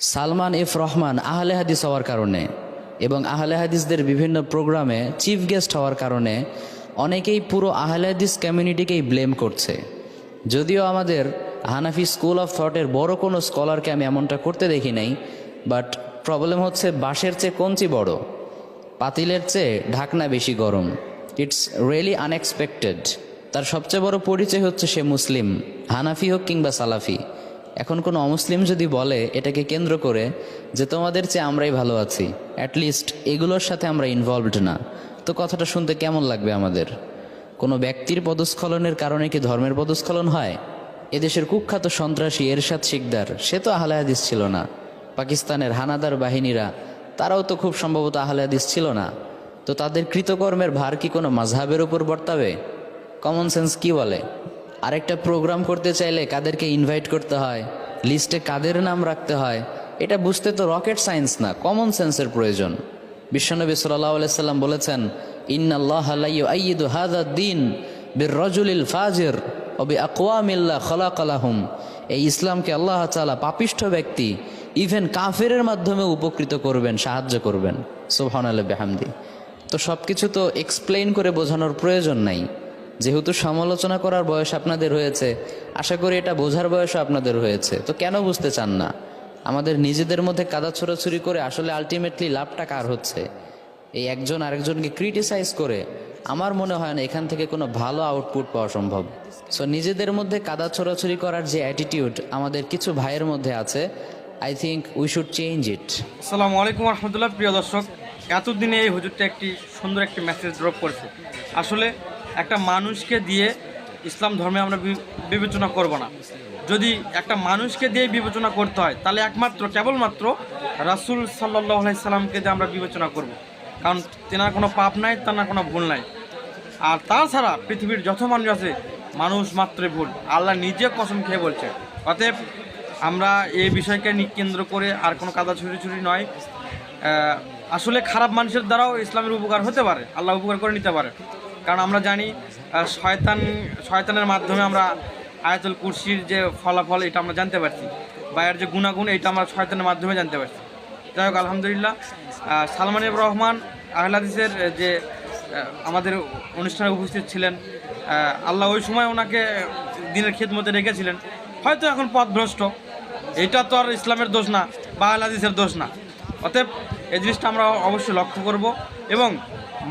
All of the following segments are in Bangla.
সালমান এফ রহমান আহলে হাদিস হওয়ার কারণে এবং আহলে হাদিসদের বিভিন্ন প্রোগ্রামে চিফ গেস্ট হওয়ার কারণে অনেকেই পুরো আহলে হাদিস কমিউনিটিকেই ব্লেম করছে। যদিও আমাদের হানাফি স্কুল অফ থটের বড় কোনো স্কলারকে আমি এমনটা করতে দেখি নাই, বাট প্রবলেম হচ্ছে বাঁশের চেয়ে কঞ্চি বড়, পাতিলের চেয়ে ঢাকনা বেশি গরম। ইটস রিয়েলি আনএক্সপেক্টেড তার সবচেয়ে বড় পরিচয় হচ্ছে সে মুসলিম, হানাফি হোক কিংবা সালাফি। এখন কোনো অমুসলিম যদি বলে, এটাকে কেন্দ্র করে যে তোমাদের চেয়ে আমরাই ভালো আছি অ্যাটলিস্ট এগুলোর সাথে আমরা ইনভলভড না। তো কথাটা শুনতে কেমন লাগবে আমাদের? কোনো ব্যক্তির পদস্খলনের কারণে কি ধর্মের পদস্খলন হয়? এদেশের কুখ্যাত সন্ত্রাসী এরশাদ শিকদার, সে তো আহলে হাদিস ছিল না। পাকিস্তানের হানাদার বাহিনীরা, তারাও তো খুব সম্ভবত আহলে হাদিস ছিল না। তো তাদের কৃতকর্মের ভার কি কোনো মাঝহাবের উপর বর্তাবে? কমন সেন্স কি বলে? আরেকটা প্রোগ্রাম করতে চাইলে কাদেরকে ইনভাইট করতে হয় লিস্টে কাদের নাম রাখতে হয়, এটা বুঝতে তো রকেট সায়েন্স না কমন সেন্সের প্রয়োজন। বিশ্বনবী সাল্লাহ সাল্লাম বলেছেন, ইন্নাল্লাহ আইয়িদু হাদা দিন বীর রজুলিল ফাজির অবি আকওয়ামিল্লা খলাকালাহুম এই ইসলামকে আল্লাহ তাআলা পাপিষ্ঠ ব্যক্তি ইভেন কাফেরের মাধ্যমে উপকৃত করবেন, সাহায্য করবেন। সোহান আল্লাহ বেহামদি। তো সব কিছু তো এক্সপ্লেইন করে বোঝানোর প্রয়োজন নাই। যেহেতু সমালোচনা করার বয়স আপনাদের হয়েছে, আশা করি এটা বোঝার বয়সও আপনাদের হয়েছে। তো কেন বুঝতে চান না? আমাদের নিজেদের মধ্যে কাদা ছোড়াছুরি করে আসলে আলটিমেটলি লাভটা কার হচ্ছে? এই একজন আরেকজনকে ক্রিটিসাইজ করে আমার মনে হয় না এখান থেকে কোনো ভালো আউটপুট পাওয়া সম্ভব। সো নিজেদের মধ্যে কাদা ছোড়াছুরি করার যে অ্যাটিটিউড আমাদের কিছু ভাইয়ের মধ্যে আছে I think we should change it আসসালামু আলাইকুম রহমতুল্লাহ প্রিয় দর্শক। এতদিনে এই হুজুরটা একটি সুন্দর একটি মেসেজ ড্রপ করেছে। আসলে একটা মানুষকে দিয়ে ইসলাম ধর্মে আমরা বিবেচনা করব না। যদি একটা মানুষকে দিয়ে বিবেচনা করতে হয়, তাহলে একমাত্র, কেবলমাত্র রাসুল সাল্লাহ সাল্লামকে দিয়ে আমরা বিবেচনা করব। কারণ তেনার কোনো পাপ নাই, তেনার কোনো ভুল নাই। আর তাছাড়া পৃথিবীর যত মানুষ আছে, মানুষ মাত্রই ভুল। আল্লাহ নিজে কসম খেয়ে বলছে। অতএব আমরা এই বিষয়কে কেন্দ্র করে আর কোনো কাদা ছুরি ছুরি নয়। আসলে খারাপ মানুষের দ্বারাও ইসলামের উপকার হতে পারে, আল্লাহ উপকার করে নিতে পারে। কারণ আমরা জানি শয়তান, শয়তানের মাধ্যমে আমরা আয়াতুল কুরসির যে ফলাফল, এটা আমরা জানতে পারছি। বা এর যে গুণাগুণ, এটা আমরা শয়তানের মাধ্যমে জানতে পারছি। যাই হোক, আলহামদুলিল্লাহ সালমান রহমান আহলাদিসের যে আমাদের অনুষ্ঠানে উপস্থিত ছিলেন আল্লাহ ওই সময় ওনাকে দিনের ক্ষেত খেদমতে রেখেছিলেন। হয়তো এখন পথভ্রষ্ট, এটা তো আর ইসলামের দোষ না, বা আহলাদিসের দোষ না। অতএব, এই জিনিসটা আমরা অবশ্যই লক্ষ্য করব এবং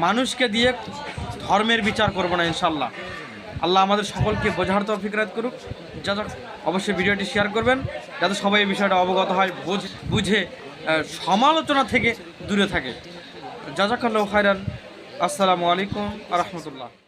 মানুষকে দিয়ে ধর্মের বিচার করব না ইনশাল্লাহ আল্লাহ আমাদের সকলকে বোঝার তো ফিকরাত করুক। যাতে অবশ্যই ভিডিওটি শেয়ার করবেন, যাতে সবাই এই বিষয়টা অবগত হয়, বুঝ- সমালোচনা থেকে দূরে থাকে। জাজাকাল্লাহ খায়রান। আসসালামু আলাইকুম আ রহমতুল্লাহ।